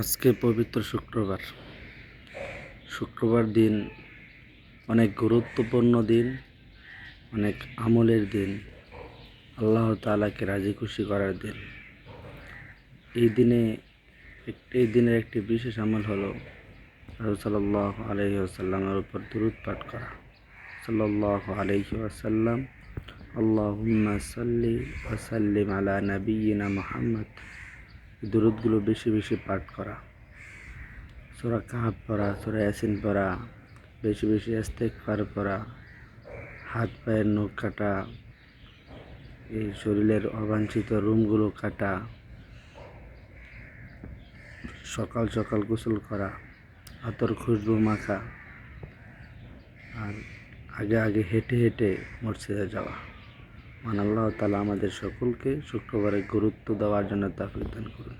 আজকে পবিত্র শুক্রবার। শুক্রবার দিন, অনেক গুরুত্বপূর্ণ দিন, অনেক আমলের দিন, আল্লাহ তালাকে রাজি খুশি করার দিন। এই দিনে এই দিনের একটি বিশেষ আমল হলো সাল্লাহ আলহি আসাল্লামের উপর দুরুদ পাঠ করা। সাল্লাহ আলহি আসাল্লাম আল্লাহুম্মা সাল্লি ওয়াসাল্লিম আলা নবিয়িনা মুহাম্মদ। এই বেশি বেশি পাঠ করা। সোরা কাহাব পরা সোরা ইয়াসিন পরা বেশি বেশি অ্যাস্তেক পার পড়া, হাত পায়ের নখ কাটা, এই শরীরের অবাঞ্ছিত রুমগুলো কাটা, সকাল সকাল গোসল করা, আতর খুশবু মাখা, আর আগে আগে হেঁটে হেঁটে মসজিদে যাওয়া। মান আল্লাহ তালা আমাদের সকলকে শুক্রবারে গুরুত্ব দেওয়ার জন্য তাফিক দান করুন।